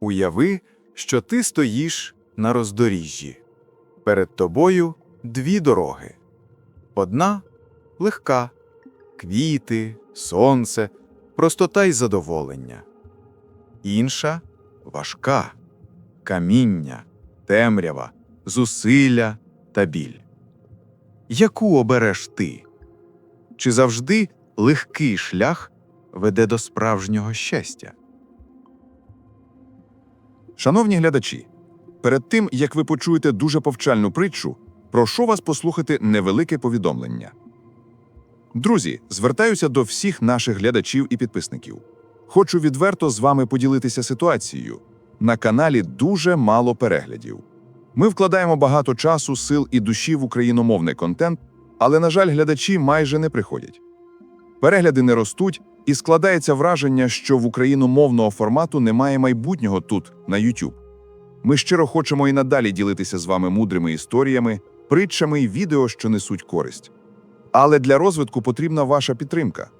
Уяви, що ти стоїш на роздоріжжі. Перед тобою дві дороги. Одна легка, квіти, сонце, простота й задоволення. Інша важка, каміння, темрява, зусилля та біль. Яку обереш ти? Чи завжди легкий шлях веде до справжнього щастя? Шановні глядачі, перед тим як ви почуєте дуже повчальну притчу, прошу вас послухати невелике повідомлення. Друзі, звертаюся до всіх наших глядачів і підписників. Хочу відверто з вами поділитися ситуацією. На каналі дуже мало переглядів. Ми вкладаємо багато часу, сил і душі в україномовний контент, але, на жаль, глядачі майже не приходять. Перегляди не ростуть, і складається враження, що в україномовного формату немає майбутнього тут, на YouTube. Ми щиро хочемо і надалі ділитися з вами мудрими історіями, притчами і відео, що несуть користь. Але для розвитку потрібна ваша підтримка.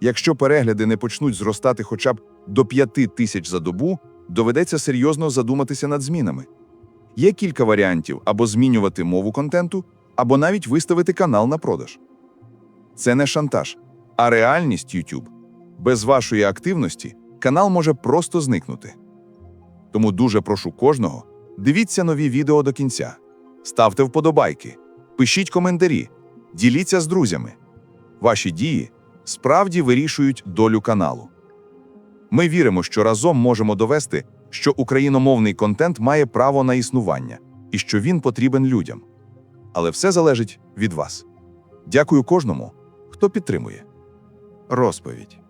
Якщо перегляди не почнуть зростати хоча б до 5 тисяч за добу, доведеться серйозно задуматися над змінами. Є кілька варіантів або змінювати мову контенту, або навіть виставити канал на продаж. Це не шантаж, а реальність YouTube. Без вашої активності канал може просто зникнути. Тому дуже прошу кожного, дивіться нові відео до кінця, ставте вподобайки, пишіть коментарі, діліться з друзями. Ваші дії справді вирішують долю каналу. Ми віримо, що разом можемо довести, що україномовний контент має право на існування і що він потрібен людям. Але все залежить від вас. Дякую кожному, хто підтримує. Розповідь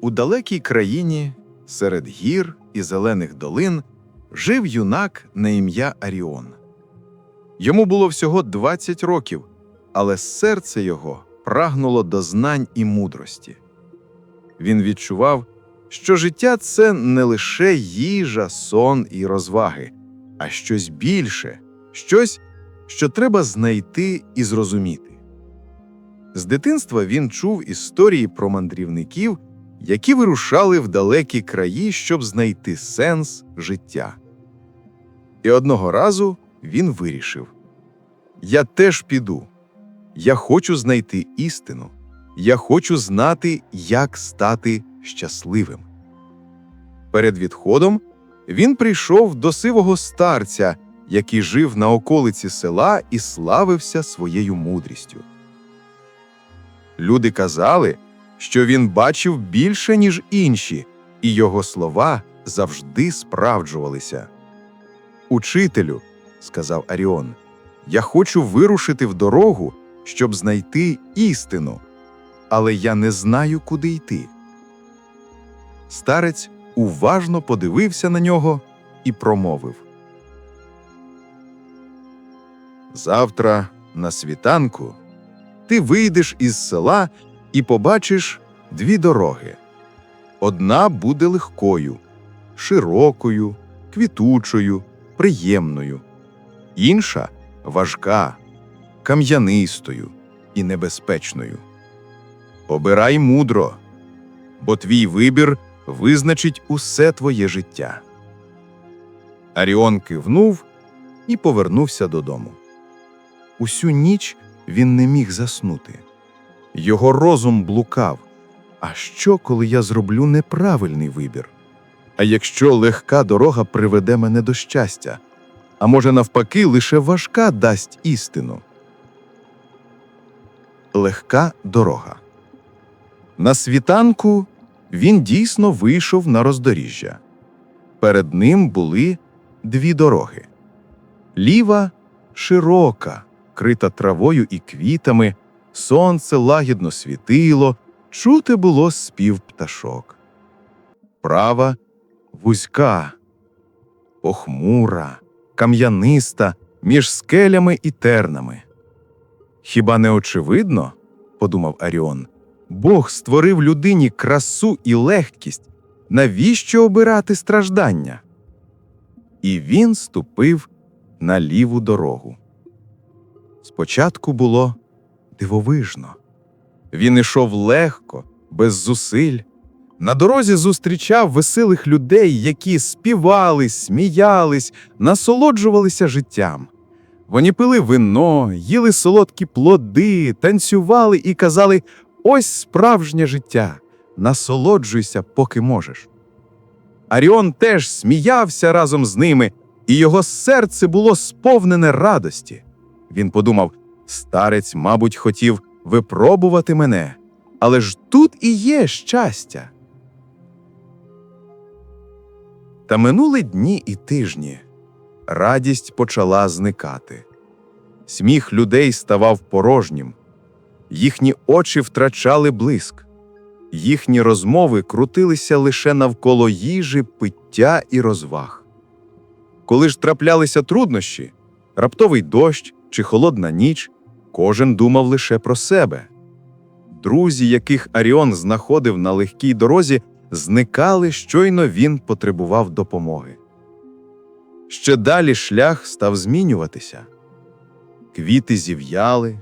У далекій країні, серед гір і зелених долин, жив юнак на ім'я Аріон. Йому було всього 20 років, але серце його прагнуло до знань і мудрості. Він відчував, що життя це не лише їжа, сон і розваги, а щось більше, щось, що треба знайти і зрозуміти. З дитинства він чув історії про мандрівників, які вирушали в далекі краї, щоб знайти сенс життя. І одного разу він вирішив: Я теж піду. Я хочу знайти істину. Я хочу знати, як стати щасливим. Перед відходом він прийшов до сивого старця, який жив на околиці села і славився своєю мудрістю. Люди казали, що він бачив більше, ніж інші, і його слова завжди справджувалися. Учителю, сказав Аріон, я хочу вирушити в дорогу, щоб знайти істину, але я не знаю, куди йти. Старець уважно подивився на нього і промовив. Завтра на світанку ти вийдеш із села і побачиш дві дороги. Одна буде легкою, широкою, квітучою, приємною, інша важка, кам'янистою і небезпечною. Обирай мудро, бо твій вибір визначить усе твоє життя. Аріон кивнув і повернувся додому. Усю ніч він не міг заснути. Його розум блукав. А що, коли я зроблю неправильний вибір? А якщо легка дорога приведе мене до щастя, а може, навпаки, лише важка дасть істину? Легка дорога. На світанку він дійсно вийшов на роздоріжжя. Перед ним були дві дороги. Ліва широка, крита травою і квітами, сонце лагідно світило, чути було спів пташок. Права вузька, похмура, кам'яниста між скелями і тернами. Хіба не очевидно, подумав Аріон, Бог створив людині красу і легкість. Навіщо обирати страждання? І він ступив на ліву дорогу. Спочатку було дивовижно. Він ішов легко, без зусиль, На дорозі зустрічав веселих людей, які співали, сміялись, насолоджувалися життям. Вони пили вино, їли солодкі плоди, танцювали і казали: ось справжнє життя, насолоджуйся, поки можеш. Аріон теж сміявся разом з ними, і його серце було сповнене радості. Він подумав: старець, мабуть, хотів випробувати мене, але ж тут і є щастя. Та минули дні і тижні. Радість почала зникати. Сміх людей ставав порожнім, їхні очі втрачали блиск, їхні розмови крутилися лише навколо їжі, пиття і розваг. Коли ж траплялися труднощі, раптовий дощ чи холодна ніч, кожен думав лише про себе. Друзі, яких Аріон знаходив на легкій дорозі, зникали, щойно він потребував допомоги. Ще далі шлях став змінюватися. Квіти зів'яли,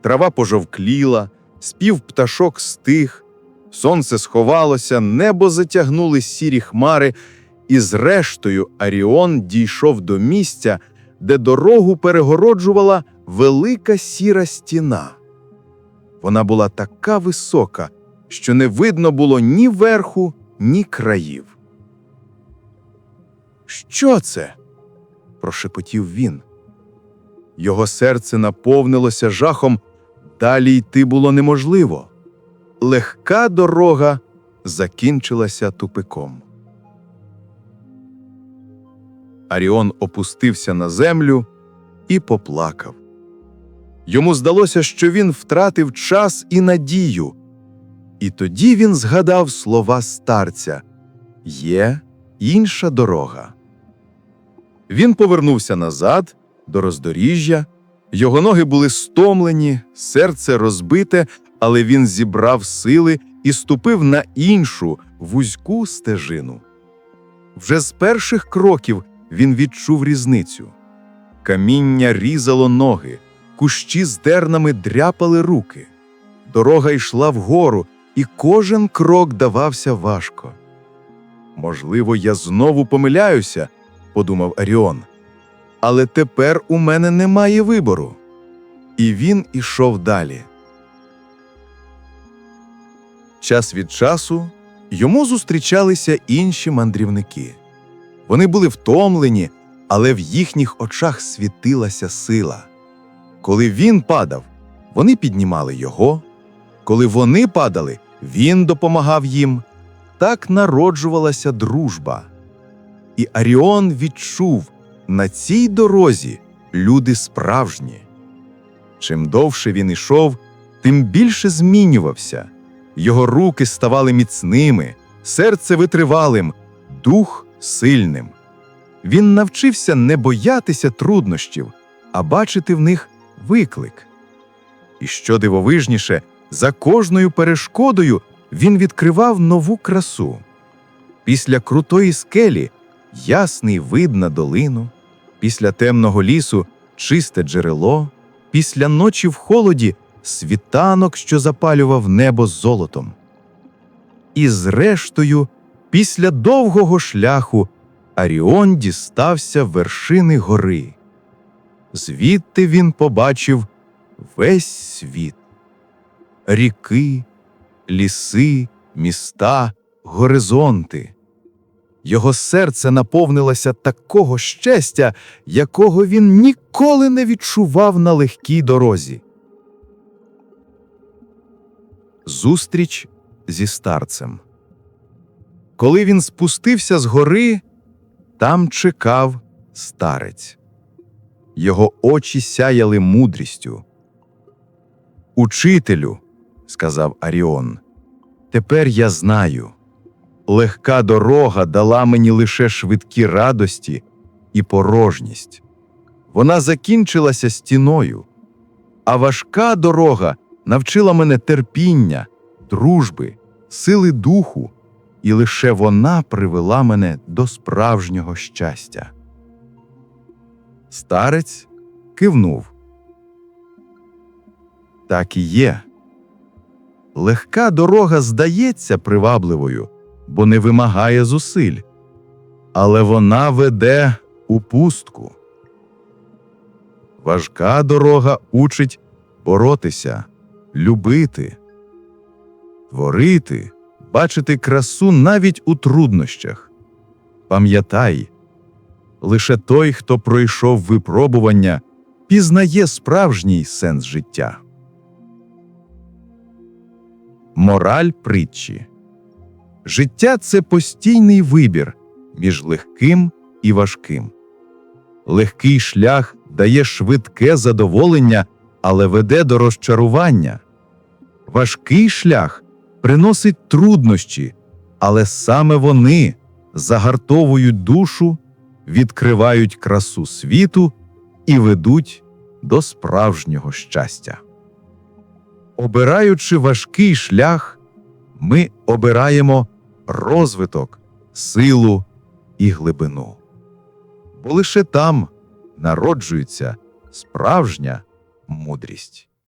трава пожовкліла, спів пташок стих, сонце сховалося, небо затягнули сірі хмари, і зрештою Аріон дійшов до місця, де дорогу перегороджувала велика сіра стіна. Вона була така висока, що не видно було ні верху, ні країв. Що це? прошепотів він. Його серце наповнилося жахом, далі йти було неможливо. Легка дорога закінчилася тупиком. Аріон опустився на землю і поплакав. Йому здалося, що він втратив час і надію. І тоді він згадав слова старця Є інша дорога. Він повернувся назад до роздоріжжя. Його ноги були стомлені, серце розбите, але він зібрав сили і ступив на іншу вузьку стежину. Вже з перших кроків він відчув різницю. Каміння різало ноги, кущі з дернами дряпали руки. Дорога йшла вгору, і кожен крок давався важко. Можливо, я знову помиляюся, подумав Аріон. Але тепер у мене немає вибору. І він ішов далі. Час від часу йому зустрічалися інші мандрівники. Вони були втомлені, але в їхніх очах світилася сила. Коли він падав, вони піднімали його. Коли вони падали, він допомагав їм. Так народжувалася дружба. І Аріон відчув на цій дорозі люди справжні. Чим довше він ішов, тим більше змінювався. Його руки ставали міцними, серце витривалим, дух сильним. Він навчився не боятися труднощів, а бачити в них виклик. І що дивовижніше, за кожною перешкодою він відкривав нову красу. Після крутої скелі ясний вид на долину, після темного лісу чисте джерело, після ночі в холоді світанок, що запалював небо золотом. І зрештою, після довгого шляху, Аріон дістався вершини гори. Звідти він побачив весь світ ріки, ліси, міста, горизонти. Його серце наповнилося такого щастя, якого він ніколи не відчував на легкій дорозі. Зустріч зі старцем. Коли він спустився з гори, там чекав старець. Його очі сяяли мудрістю. Учителю, сказав Аріон, тепер я знаю. Легка дорога дала мені лише швидкі радості і порожність. Вона закінчилася стіною, а важка дорога навчила мене терпіння, дружби, сили духу, і лише вона привела мене до справжнього щастя. Старець кивнув. Так і є. Легка дорога здається привабливою, бо не вимагає зусиль, але вона веде у пустку. Важка дорога учить боротися, любити, творити, бачити красу навіть у труднощах. Пам'ятай, лише той, хто пройшов випробування, пізнає справжній сенс життя. Мораль притчі Життя це постійний вибір між легким і важким. Легкий шлях дає швидке задоволення, але веде до розчарування. Важкий шлях приносить труднощі, але саме вони загартовують душу, відкривають красу світу і ведуть до справжнього щастя. Обираючи важкий шлях, ми обираємо розвиток, силу і глибину. Бо лише там народжується справжня мудрість.